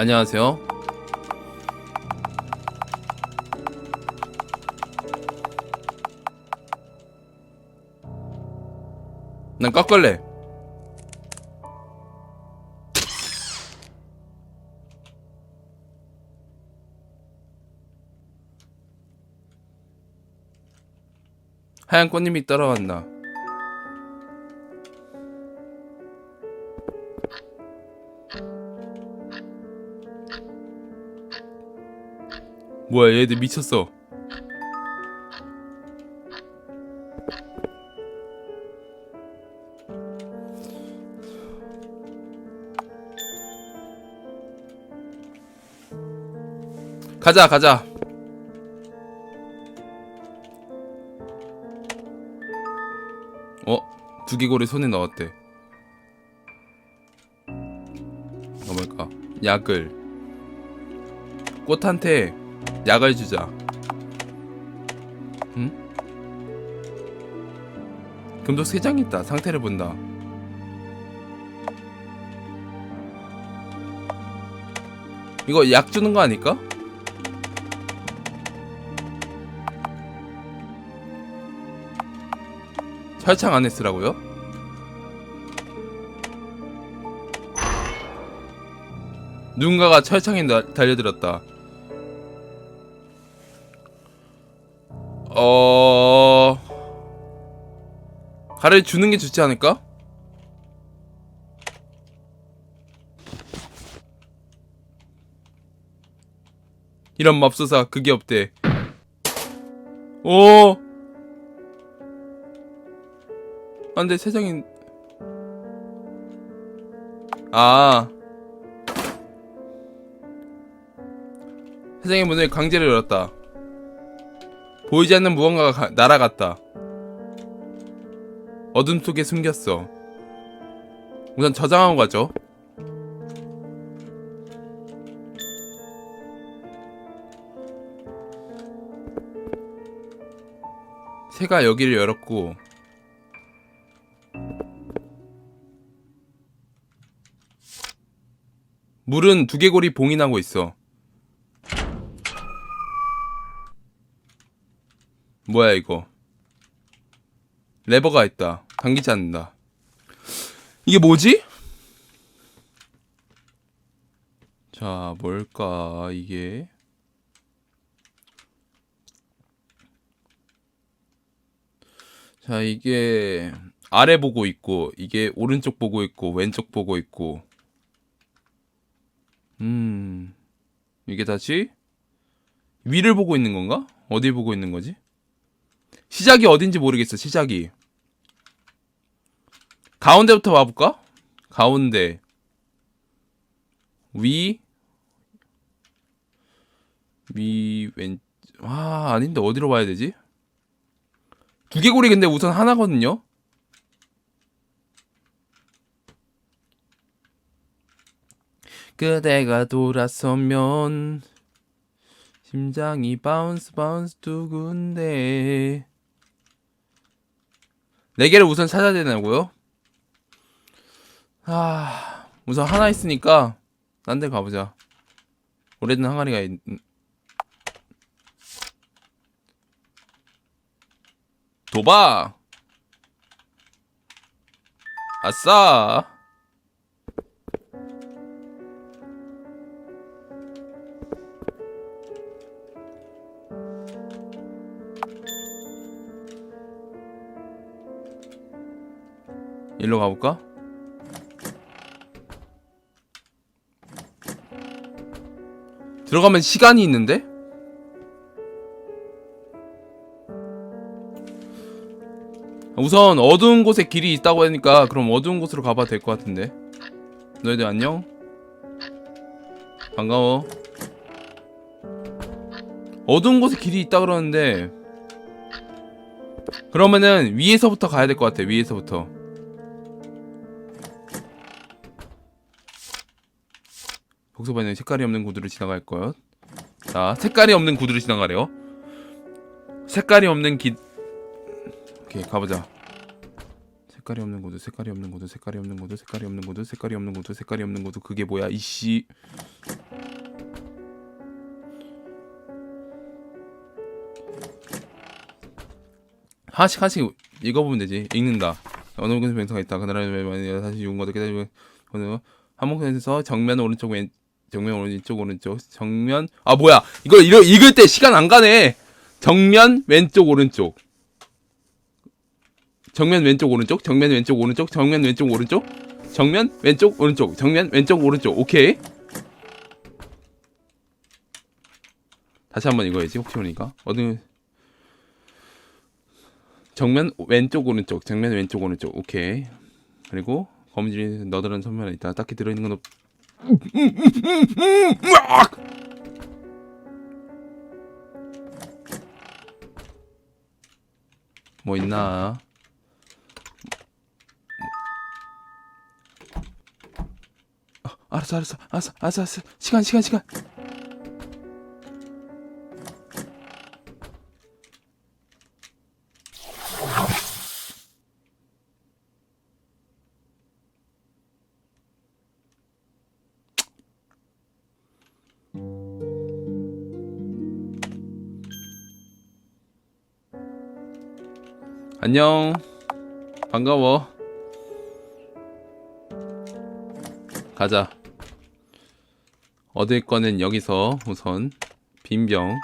안녕하세요. 난 깎을래. 하얀 꽃님이 따라간다. 뭐야 얘들 미쳤어. 가자 가자. 어? 두개골이 손에 넣었대. 어 뭘까? 약을. 꽃한테 약을 주자. 응? 금속 세 장 있다. 상태를 본다. 이거 약 주는 거 아닐까? 철창 안에 쓰라고요? 누군가가 철창에 나- 달려들었다. 어... 가를 주는 게 좋지 않을까? 이런 맙소사 그게 없대. 오. 안돼 세상에. 아. 세상의 문을 강제로 열었다. 보이지 않는 무언가가 가- 날아갔다. 어둠 속에 숨겼어. 우선 저장하고 가죠. 새가 여기를 열었고 물은 두개골이 봉인하고 있어. 뭐야 이거 레버가 있다 당기지 않는다 이게 뭐지? 자 뭘까 이게 자 이게 아래 보고 있고 이게 오른쪽 보고 있고 왼쪽 보고 있고 음 이게 다시 위를 보고 있는 건가? 어디 보고 있는 거지? 시작이 어딘지 모르겠어 시작이 가운데부터 와볼까? 가운데 위 위, 왼, 아, 아닌데 어디로 봐야 되지? 두개골이 근데 우선 하나거든요? 그대가 돌아서면 심장이 바운스 바운스 두근데 네 개를 우선 찾아야 되냐고요? 아 우선 하나 있으니까 딴 데 가보자. 오래된 항아리가 있... 도박! 아싸 일로 가볼까? 들어가면 시간이 있는데? 우선 어두운 곳에 길이 있다고 하니까 그럼 어두운 곳으로 가봐도 될 것 같은데 너희들 안녕? 반가워 어두운 곳에 길이 있다 그러는데 그러면은 위에서부터 가야 될 것 같아 위에서부터 복소반에 색깔이 없는 구두를 지나갈 것. 자, 색깔이 없는 구두를 지나가래요. 색깔이 없는 기. 오케이, 가보자. 색깔이 없는 구두, 색깔이 없는 구두, 색깔이 없는 구두, 색깔이 없는 구두, 색깔이 없는 구두, 색깔이 없는 구두. 그게 뭐야? 이씨. 하나씩 하나씩 읽어보면 되지. 읽는다. 어느 곳에 맹사가 있다. 그나라에 다시 유흥과도 깨달고 한목에서 정면 오른쪽 왼 정면 오른쪽 오른쪽. 정면 아 뭐야. 이걸 읽, 읽을 때 시간 안 가네. 정면 왼쪽 오른쪽. 정면 왼쪽 오른쪽. 정면 왼쪽 오른쪽. 정면 왼쪽 오른쪽. 정면 왼쪽 오른쪽. 정면 왼쪽 오른쪽. 오케이. 다시 한번 읽어야지 혹시 모르니까. 어느 정면 왼쪽 오른쪽. 정면 왼쪽 오른쪽. 오케이. 그리고 거미줄이 너다른 선면에 있다. 딱히 들어있는 건 없... 뭐 있나 아, 알았어 알았어 알았어 알았어 알았어 시간 시간 시간 안녕. 반가워. 가자. 얻을 거는 여기서 우선 빈병.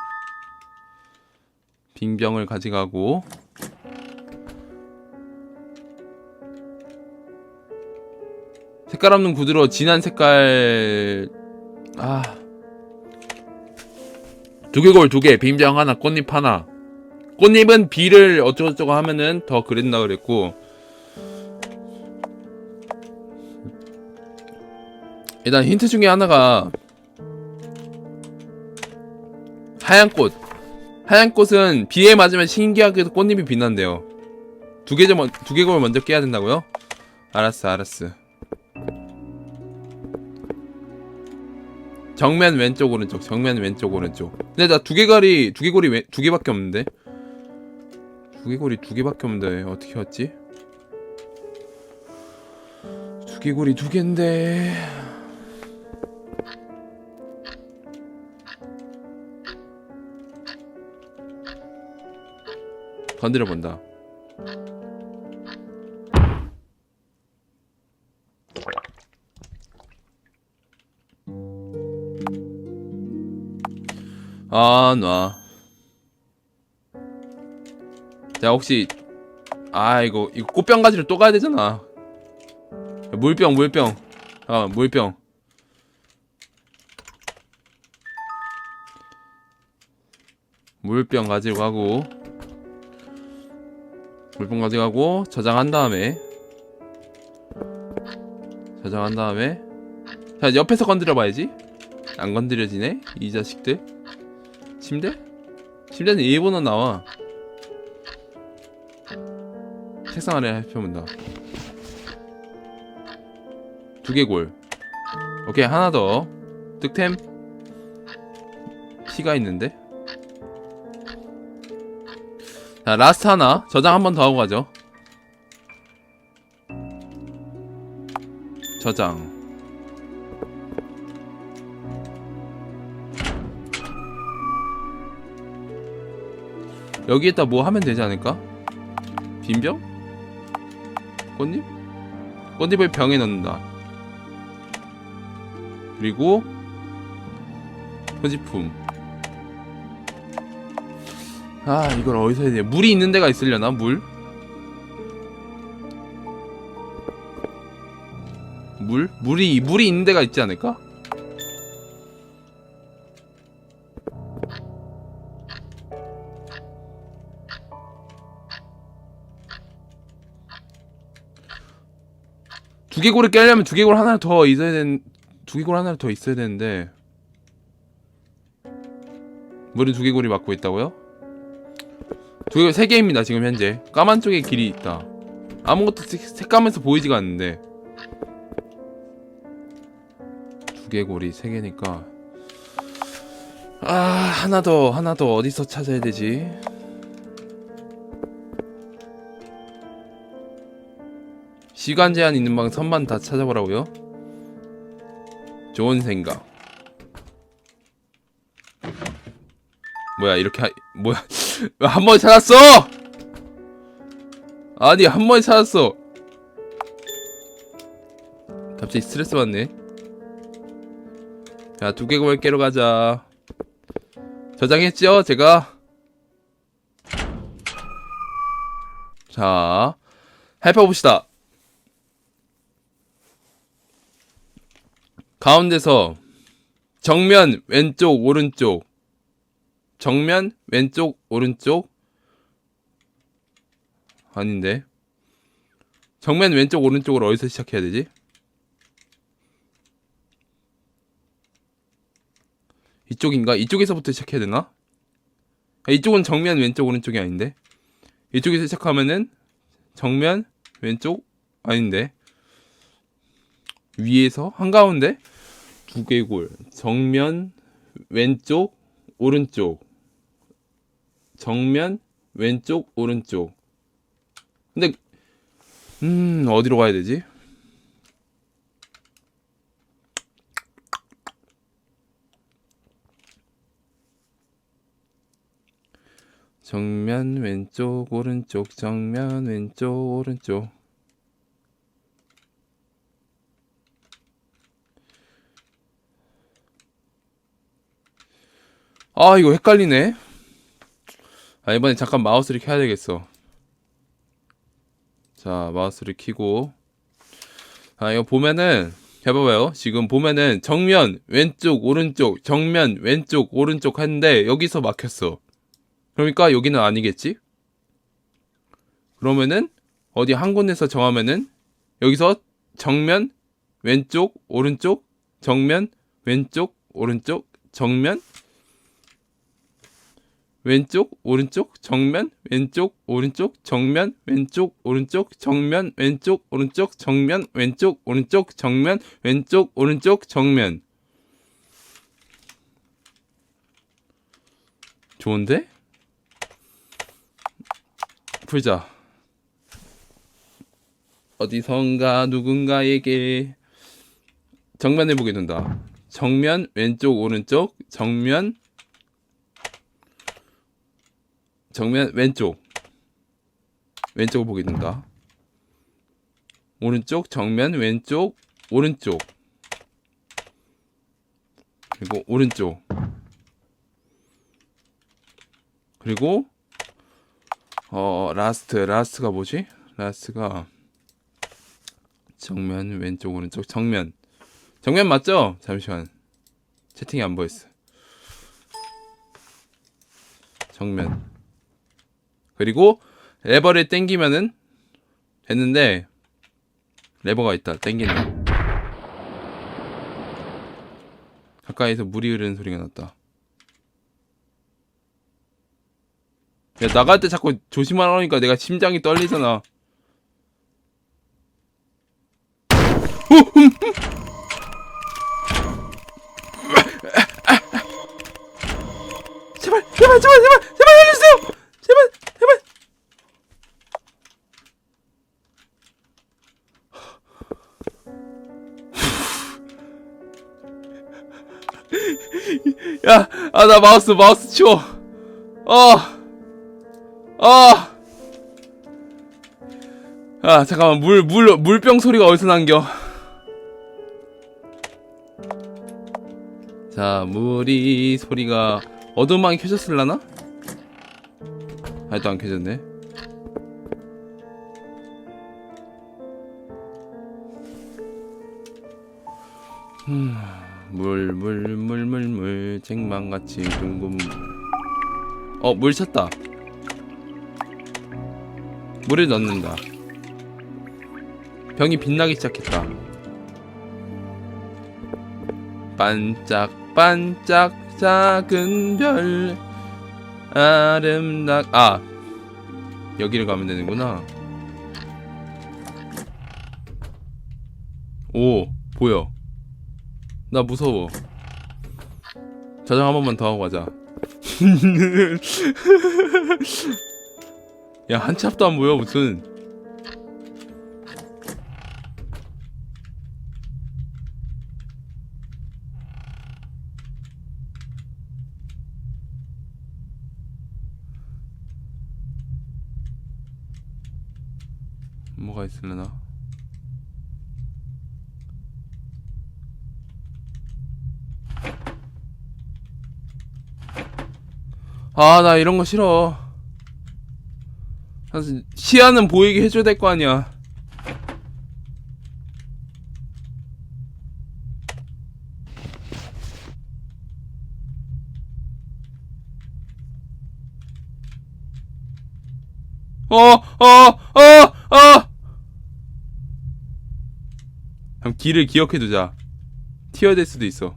빈병을 가져가고. 색깔 없는 구두로 진한 색깔. 아. 두개골 두 개. 빈병 하나 꽃잎 하나 꽃잎은 비를 어쩌고저쩌고 하면은 더 그린다 그랬고. 일단 힌트 중에 하나가 하얀 꽃. 하얀 꽃은 비에 맞으면 신기하게도 꽃잎이 빛난대요. 두개 두 개골 먼저 깨야 된다고요? 알았어 알았어. 정면 왼쪽 오른쪽. 정면 왼쪽 오른쪽. 근데 나 두개골이 두개골이 왜- 두 개밖에 없는데 두개골이 두 개밖에 없는데 어떻게 왔지? 두개골이 두 개인데 건드려 본다. 아, 놔. 자, 혹시 아, 이거 이거 꽃병 가지러 또 가야 되잖아. 물병, 물병. 아, 물병. 물병 가지고 가고 물병 가져가고 저장한 다음에 저장한 다음에 자 옆에서 건드려 봐야지 안 건드려지네 이 자식들 침대? 침대는 일본어 나와 책상 아래 펴본다. 두개골. 오케이 하나 더. 득템. 피가 있는데? 자 라스트 하나. 저장 한 번 더 하고 가죠. 저장. 여기에다 뭐 하면 되지 않을까? 빈병? 꽃잎? 꽃잎을 병에 넣는다 그리고 소지품 아 이걸 어디서 해야 돼 물이 있는 데가 있으려나 물? 물? 물이 물이 있는 데가 있지 않을까? 두개골을 깨려면 두개골 하나 더 있어야 된 두개골 하나 더 있어야 되는데. 물이 두개골이 막고 있다고요? 두개골 세 개입니다 지금 현재. 까만 쪽에 길이 있다. 아무것도 색- 색감에서 보이지가 않는데. 두개골이 세 개니까. 아 하나 더 하나 더 어디서 찾아야 되지? 시간 제한 있는 방 선만 다 찾아보라고요? 좋은 생각. 뭐야 이렇게 하... 뭐야 한번 찾았어? 아니 한 번에 찾았어 갑자기 스트레스 받네 자 두개골 깨러 가자 저장했죠 제가 자 해봐봅시다 가운데서 정면 왼쪽 오른쪽. 정면 왼쪽 오른쪽. 아닌데. 정면 왼쪽 오른쪽으로 어디서 시작해야 되지? 이쪽인가? 이쪽에서부터 시작해야 되나? 아, 이쪽은 정면 왼쪽 오른쪽이 아닌데. 이쪽에서 시작하면은 정면 왼쪽 아닌데. 위에서? 한가운데 두개골. 정면 왼쪽 오른쪽. 정면 왼쪽 오른쪽. 근데 음 어디로 가야 되지? 정면 왼쪽 오른쪽. 정면 왼쪽 오른쪽 아 이거 헷갈리네. 아 이번에 잠깐 마우스를 켜야 되겠어. 자 마우스를 켜고. 아 이거 보면은 해봐봐요. 지금 보면은 정면 왼쪽 오른쪽 정면 왼쪽 오른쪽 했는데 여기서 막혔어. 그러니까 여기는 아니겠지? 그러면은 어디 한 군데서 정하면은 여기서 정면 왼쪽 오른쪽 정면 왼쪽 오른쪽 정면 왼쪽 오른쪽 정면 왼쪽 오른쪽 정면 왼쪽 오른쪽 정면 왼쪽 오른쪽 정면 왼쪽 오른쪽 정면 왼쪽 오른쪽 정면. 좋은데? 풀자. 어디선가 누군가에게 정면을 보게 된다. 정면 왼쪽 오른쪽 정면 정면 왼쪽. 왼쪽을 보게 된다 오른쪽 정면 왼쪽 오른쪽. 그리고 오른쪽. 그리고 어 라스트 라스트가 뭐지? 라스트가 정면 왼쪽 오른쪽 정면. 정면 맞죠? 잠시만. 채팅이 안 보였어. 정면 그리고 레버를 땡기면은 됐는데 레버가 있다. 땡기는 가까이서 물이 흐르는 소리가 났다. 야 나갈 때 자꾸 조심하라니까 내가 심장이 떨리잖아. 제발 제발 제발 제발 야, 아, 나 마우스, 마우스 치워. 어, 어. 아, 잠깐만, 물, 물, 물병 소리가 어디서 난겨? 자, 물이 소리가 어둠방이 켜졌을라나? 아직도 안 켜졌네. 물, 물, 물, 물, 물, 쟁반같이 둥근. 어, 물 찼다. 물을 넣는다. 병이 빛나기 시작했다. 반짝, 반짝, 작은 별. 아름답, 아. 여기를 가면 되는구나. 오, 보여. 나 무서워. 저장 한 번만 더 하고 가자. 야, 한 치 앞도 안 보여, 무슨. 뭐가 있을려나? 아, 나 이런 거 싫어. 시야는 보이게 해줘야 될 거 아니야. 어, 어, 어, 어! 그럼 길을 기억해두자. 튀어될 수도 있어.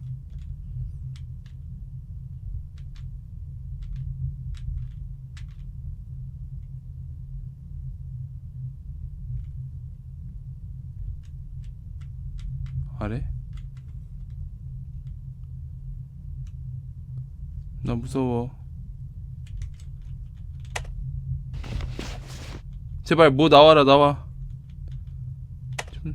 아래? 나 무서워. 제발 뭐 나와라 나와. 좀...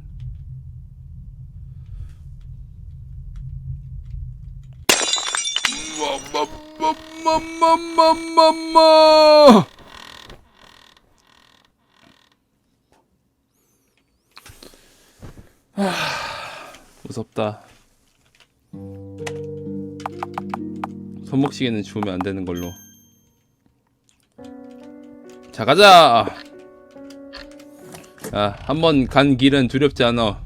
마마마마마마마. 무섭다. 손목시계는 주우면 안 되는 걸로. 자 가자. 아, 한번 간 길은 두렵지 않아.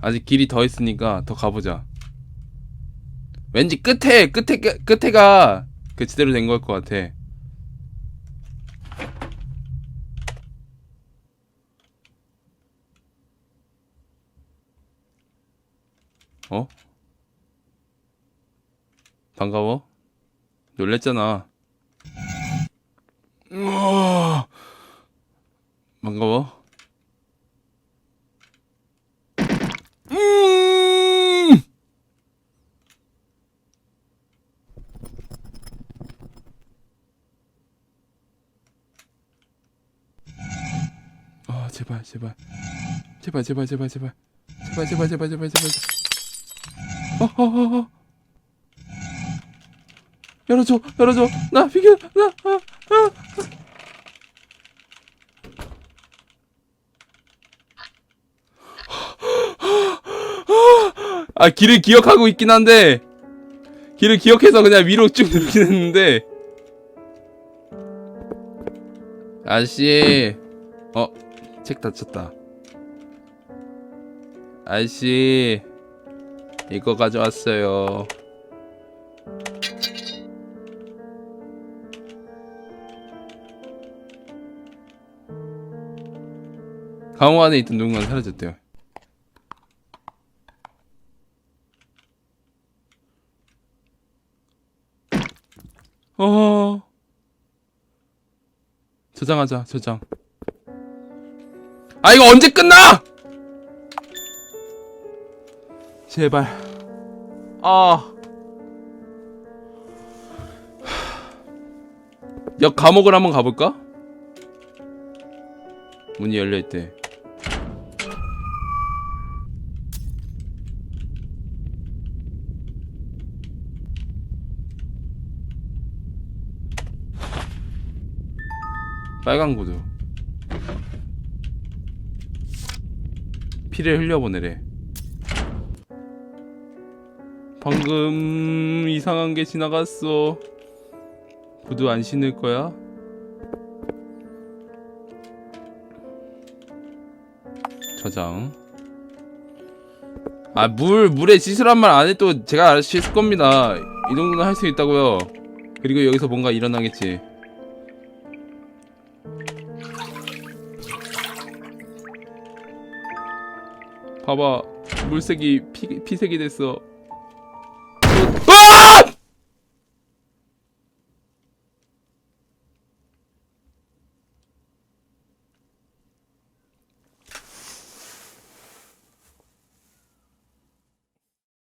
아직 길이 더 있으니까 더 가보자. 왠지 끝에 끝에 끝- 끝에가 그 제대로 된 걸 것 같아. 어? 반가워? 놀랬잖아. 우와. 반가워. 음! 아 제발 제발. 제발 제발 제발 제발. 제발 제발 제발 제발 제발. 어어어 열어줘 열어줘. 나 비켜 나 아, 아. 아 길을 기억하고 있긴 한데 길을 기억해서 그냥 위로 쭉 누르긴 했는데. 아저씨. 어책 닫혔다. 아저씨. 이거 가져왔어요. 강호 안에 있던 누군가 사라졌대요 어 저장하자 저장 아 이거 언제 끝나 제발 아. 역 감옥을 한번 가볼까? 문이 열려있대 빨간 구두. 피를 흘려보내래. 방금 이상한 게 지나갔어. 구두 안 신을 거야? 저장. 아 물 물에 씻으란 말 안 해도 제가 씻을 겁니다. 이 정도는 할 수 있다고요. 그리고 여기서 뭔가 일어나겠지 봐봐. 물색이 피, 피색이 됐어